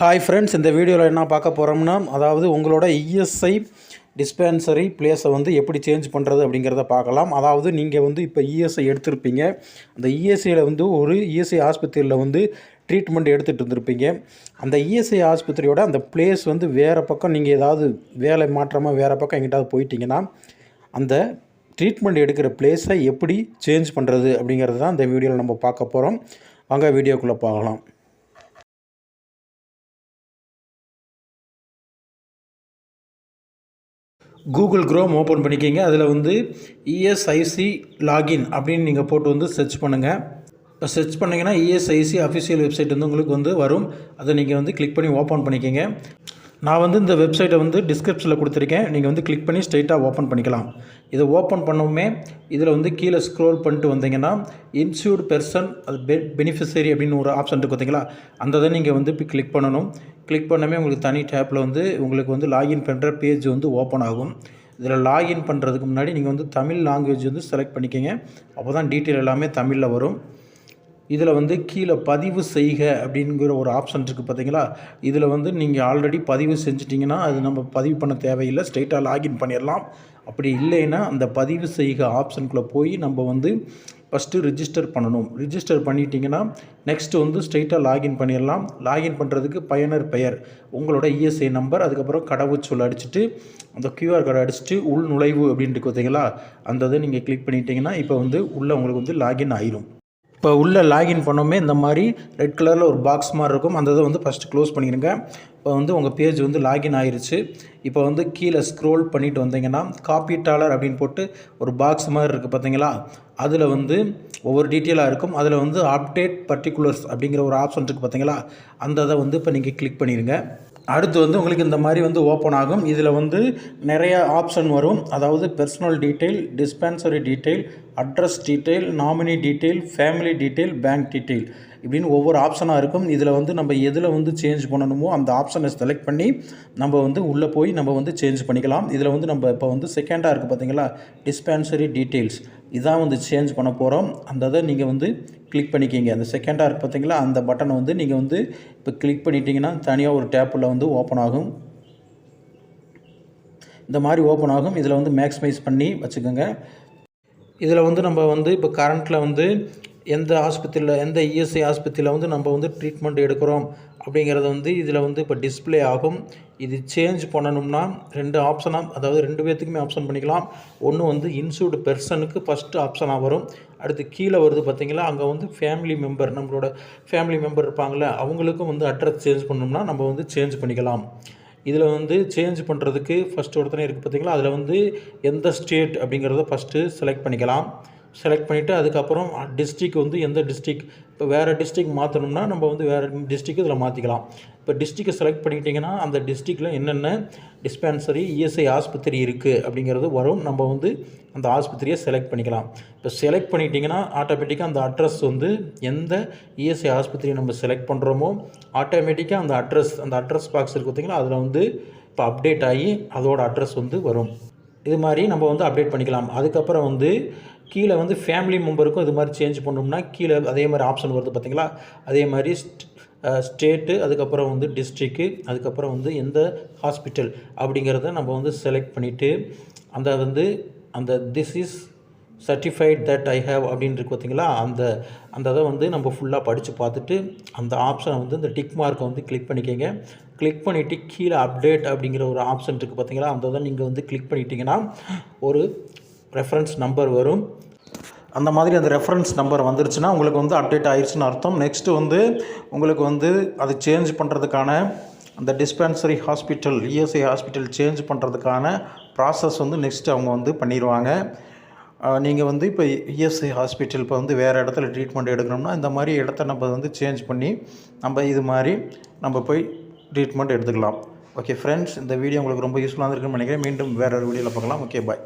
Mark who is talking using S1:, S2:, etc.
S1: Hi friends இந்த வீடியோவில் என்ன பார்க்க போகிறோம்னா அதாவது உங்களோட இஎஸ்ஐ டிஸ்பென்சரி பிளேஸை வந்து எப்படி சேஞ்ச் பண்ணுறது அப்படிங்கிறத பார்க்கலாம். அதாவது நீங்கள் வந்து இப்போ இஎஸ்ஐ எடுத்திருப்பீங்க. அந்த இஎஸ்ஐயில் வந்து ஒரு இஎஸ்ஐ ஆஸ்பத்திரியில் வந்து ட்ரீட்மெண்ட் எடுத்துகிட்டு இருந்திருப்பீங்க. அந்த இஎஸ்ஐ ஆஸ்பத்திரியோட அந்த பிளேஸ் வந்து வேறு பக்கம் நீங்கள் ஏதாவது வேலை மாற்றமாக வேறு பக்கம் எங்கிட்டாவது போயிட்டீங்கன்னா அந்த ட்ரீட்மெண்ட் எடுக்கிற பிளேஸை எப்படி சேஞ்ச் பண்ணுறது அப்படிங்கிறது தான் இந்த வீடியோவில் நம்ம பார்க்க போகிறோம் வாங்க வீடியோக்குள்ளே பார்க்கலாம் கூகுள் க்ரோம் ஓப்பன் பண்ணிக்கிங்க. அதில் வந்து இஎஸ்ஐசி லாகின் அப்படின்னு நீங்கள் போட்டு வந்து சர்ச் பண்ணுங்கள் இப்போ சர்ச் பண்ணிங்கன்னா இஎஸ்ஐசி அஃபிஷியல் வெப்சைட் வந்து உங்களுக்கு வந்து வரும். அதை நீங்கள் வந்து கிளிக் பண்ணி ஓப்பன் பண்ணிக்கிங்க. நான் வந்து இந்த வெப்சைட்டை வந்து டிஸ்கிரிப்ஷனில் கொடுத்துருக்கேன். நீங்கள் வந்து கிளிக் பண்ணி ஸ்ட்ரைட்டாக ஓப்பன் பண்ணிக்கலாம். இதை ஓப்பன் பண்ணவுமே இதில் வந்து கீழே ஸ்க்ரோல் பண்ணிட்டு வந்தீங்கன்னா இன்சூர்ட் பெர்சன் அது பெ பெனிஃபிஷரி அப்படின்னு ஒரு ஆப்ஷன் இருக்குது பார்த்தீங்களா? அந்த இதை நீங்கள் வந்து இப்போ கிளிக் பண்ணணும். கிளிக் பண்ணவே உங்களுக்கு தனி டேப்பில் வந்து உங்களுக்கு வந்து லாகின் பண்ணுற பேஜ் வந்து ஓப்பன் ஆகும். இதில் லாகின் பண்ணுறதுக்கு முன்னாடி நீங்கள் வந்து தமிழ் லாங்குவேஜ் வந்து செலக்ட் பண்ணிக்கோங்க. அப்போ தான் டீட்டெயில் எல்லாமே தமிழில் வரும். இதில் வந்து கீழே பதிவு செய்க அப்படிங்கிற ஒரு ஆப்ஷன் இருக்குது பார்த்தீங்களா இதில் வந்து நீங்கள் ஆல்ரெடி பதிவு செஞ்சிட்டிங்கன்னா அது நம்ம பதிவு பண்ண தேவையில்லை. ஸ்ட்ரெயிட்டாக லாகின் பண்ணிடலாம் அப்படி இல்லைன்னா அந்த பதிவு செய்க ஆப்ஷனுக்குள்ளே போய் நம்ம வந்து ஃபஸ்ட்டு ரிஜிஸ்டர் பண்ணணும். ரிஜிஸ்டர் பண்ணிட்டீங்கன்னா நெக்ஸ்ட்டு வந்து ஸ்ட்ரெயிட்டாக லாகின் பண்ணிடலாம். லாகின் பண்ணுறதுக்கு பயனர் பெயர். உங்களோட இஎஸ்ஐ நம்பர் அதுக்கப்புறம் கடவுச்சொல் அடிச்சுட்டு அந்த க்யூஆர் கார்டு அடிச்சுட்டு உள் நுழைவு அப்படின்ட்டு பார்த்தீங்களா? அந்த இதை நீங்கள் கிளிக் பண்ணிட்டீங்கன்னா இப்போ வந்து உள்ளே உங்களுக்கு வந்து லாகின் ஆயிரும். இப்போ உள்ளே லாகின் பண்ணோமே இந்த மாதிரி ரெட் கலரில் ஒரு பாக்ஸ் மாதிரி இருக்கும். அந்த இதை வந்து ஃபஸ்ட்டு க்ளோஸ் பண்ணிடுங்க. இப்போ வந்து உங்கள் பேஜ் வந்து லாகின் ஆயிடுச்சு இப்போ வந்து கீழே ஸ்க்ரோல் பண்ணிட்டு வந்தீங்கன்னா காப்பீட்டாளர் அப்படின்னு போட்டு ஒரு பாக்ஸ் மாதிரி இருக்குது பார்த்தீங்களா? அதில் வந்து ஒவ்வொரு டீட்டெயிலாக இருக்கும். அதில் வந்து அப்டேட் பர்டிகுலர்ஸ் அப்படிங்கிற ஒரு ஆப்ஷன் இருக்குது பார்த்தீங்களா? அந்த இதை வந்து இப்போ நீங்கள் கிளிக் பண்ணிடுங்க. அடுத்து வந்து உங்களுக்கு இந்த மாதிரி வந்து ஓப்பன் ஆகும். இதில் வந்து நிறைய ஆப்ஷன் வரும். அதாவது personal detail dispensary detail address detail nominee detail family detail bank detail இப்படின்னு ஒவ்வொரு ஆப்ஷனாக இருக்கும். இதில் வந்து நம்ம எதில் வந்து சேஞ்ச் பண்ணணுமோ அந்த ஆப்ஷனை செலக்ட் பண்ணி நம்ம வந்து உள்ளே போய் நம்ம வந்து சேஞ்ச் பண்ணிக்கலாம். இதில் வந்து நம்ம இப்போ வந்து செகண்டாக இருக்குது பார்த்தீங்களா டிஸ்பென்சரி டீட்டெயில்ஸ் இதான் வந்து சேஞ்ச் பண்ண போகிறோம் அந்த இதை நீங்கள் வந்து கிளிக் பண்ணிக்கிங்க. அந்த செகண்டாக இருக்குது பார்த்தீங்களா? அந்த பட்டனை வந்து நீங்கள் வந்து இப்போ கிளிக் பண்ணிட்டீங்கன்னா தனியாக ஒரு டேப்பில் வந்து ஓப்பன் ஆகும். இந்த மாதிரி ஓப்பன் ஆகும். இதில் வந்து மேக்ஸிமைஸ் பண்ணி வச்சுக்கோங்க. இதில் வந்து நம்ம வந்து இப்போ கரண்ட்டில் வந்து எந்த ஆஸ்பத்திரியில் எந்த இஎஸ்ஐ ஆஸ்பத்திரியில் வந்து நம்ம வந்து ட்ரீட்மெண்ட் எடுக்கிறோம் அப்படிங்கிறது வந்து இதில் வந்து இப்போ டிஸ்பிளே ஆகும். இது சேஞ்ச் பண்ணணும்னா ரெண்டு ஆப்ஷனாக அதாவது ரெண்டு பேர்த்துக்குமே ஆப்ஷன் பண்ணிக்கலாம். ஒன்று வந்து இன்சூர்டு பெர்சனுக்கு ஃபஸ்ட்டு ஆப்ஷனாக வரும். அடுத்து கீழே வருது பார்த்தீங்களா அங்கே வந்து ஃபேமிலி மெம்பர் நம்மளோட ஃபேமிலி மெம்பர் இருப்பாங்களே அவங்களுக்கும் வந்து அட்ரஸ் சேஞ்ச் பண்ணணும்னா நம்ம வந்து சேஞ்ச் பண்ணிக்கலாம். இதில் வந்து சேஞ்ச் பண்ணுறதுக்கு ஃபஸ்ட்டு ஒருத்தனே இருக்குது பார்த்திங்களா அதில் வந்து எந்த ஸ்டேட் அப்படிங்கிறத ஃபஸ்ட்டு செலக்ட் பண்ணிக்கலாம். செலக்ட் பண்ணிவிட்டு அதுக்கப்புறம் டிஸ்ட்ரிக் வந்து எந்த டிஸ்ட்ரிக் இப்போ வேறு டிஸ்ட்ரிக் மாற்றணும்னா நம்ம வந்து வேறு டிஸ்ட்ரிக் இதில் மாற்றிக்கலாம் இப்போ டிஸ்ட்ரிக்கை செலக்ட் பண்ணிக்கிட்டிங்கன்னா அந்த டிஸ்ட்ரிக்டில் என்னென்ன டிஸ்பென்சரி இஎஸ்ஐ ஆஸ்பத்திரி இருக்குது அப்படிங்கிறது வரும். நம்ம வந்து அந்த ஆஸ்பத்திரியை செலக்ட் பண்ணிக்கலாம். இப்போ செலக்ட் பண்ணிட்டிங்கன்னா ஆட்டோமேட்டிக்காக அந்த அட்ரஸ் வந்து எந்த இஎஸ்ஐ ஆஸ்பத்திரியை நம்ம செலக்ட் பண்ணுறோமோ ஆட்டோமேட்டிக்காக அந்த அட்ரஸ் அந்த அட்ரஸ் பாக்ஸ் இருக்குது பார்த்தீங்கன்னா அதில் வந்து இப்போ அப்டேட் ஆகி அதோட அட்ரஸ் வந்து வரும். இது மாதிரி நம்ம வந்து அப்டேட் பண்ணிக்கலாம். அதுக்கப்புறம் வந்து கீழே வந்து ஃபேமிலி மெம்பருக்கும் இது மாதிரி சேஞ்ச் பண்ணோம்னா கீழே அதே மாதிரி ஆப்ஷன் வருது பார்த்தீங்களா? அதே மாதிரி ஸ்டேட்டு அதுக்கப்புறம் வந்து டிஸ்ட்ரிக்கு அதுக்கப்புறம் வந்து எந்த ஹாஸ்பிட்டல் அப்படிங்கிறத நம்ம வந்து செலக்ட் பண்ணிவிட்டு அந்த வந்து அந்த this is certified that I have அப்படின்னு இருக்கு பார்த்தீங்களா? அந்த அந்த இதை வந்து நம்ம ஃபுல்லாக படித்து பார்த்துட்டு அந்த ஆப்ஷனை வந்து இந்த டிக் மார்க்கை வந்து கிளிக் பண்ணிக்கோங்க. கிளிக் பண்ணிவிட்டு கீழே அப்டேட் அப்படிங்கிற ஒரு ஆப்ஷன் இருக்குது பார்த்தீங்களா? அந்த இதை நீங்கள் வந்து கிளிக் பண்ணிட்டீங்கன்னா ஒரு ரெஃபரன்ஸ் நம்பர் வரும். அந்த மாதிரி அந்த ரெஃபரன்ஸ் நம்பர் வந்துருச்சுன்னா உங்களுக்கு வந்து அப்டேட் ஆயிடுச்சுன்னு அர்த்தம். நெக்ஸ்ட்டு வந்து உங்களுக்கு வந்து அதை சேஞ்ச் பண்ணுறதுக்கான அந்த dispensary hospital ESI hospital change பண்ணுறதுக்கான ப்ராசஸ் வந்து நெக்ஸ்ட்டு அவங்க வந்து பண்ணிடுவாங்க நீங்கள் வந்து இப்போ இஎஸ்ஐ ஹாஸ்பிட்டல் இப்போ வந்து வேறு இடத்துல ட்ரீட்மெண்ட் எடுக்கணும்னா இந்த மாதிரி இடத்த நம்ம வந்து சேஞ்ச் பண்ணி நம்ம இது மாதிரி நம்ம போய் ட்ரீட்மெண்ட் எடுத்துக்கலாம். ஓகே ஃப்ரெண்ட்ஸ் இந்த வீடியோ உங்களுக்கு ரொம்ப யூஸ்ஃபுல்லாக இருக்குன்னு நினைக்கிறேன். மீண்டும் வேறு ஒரு வீடியோவில் பார்க்கலாம். Okay bye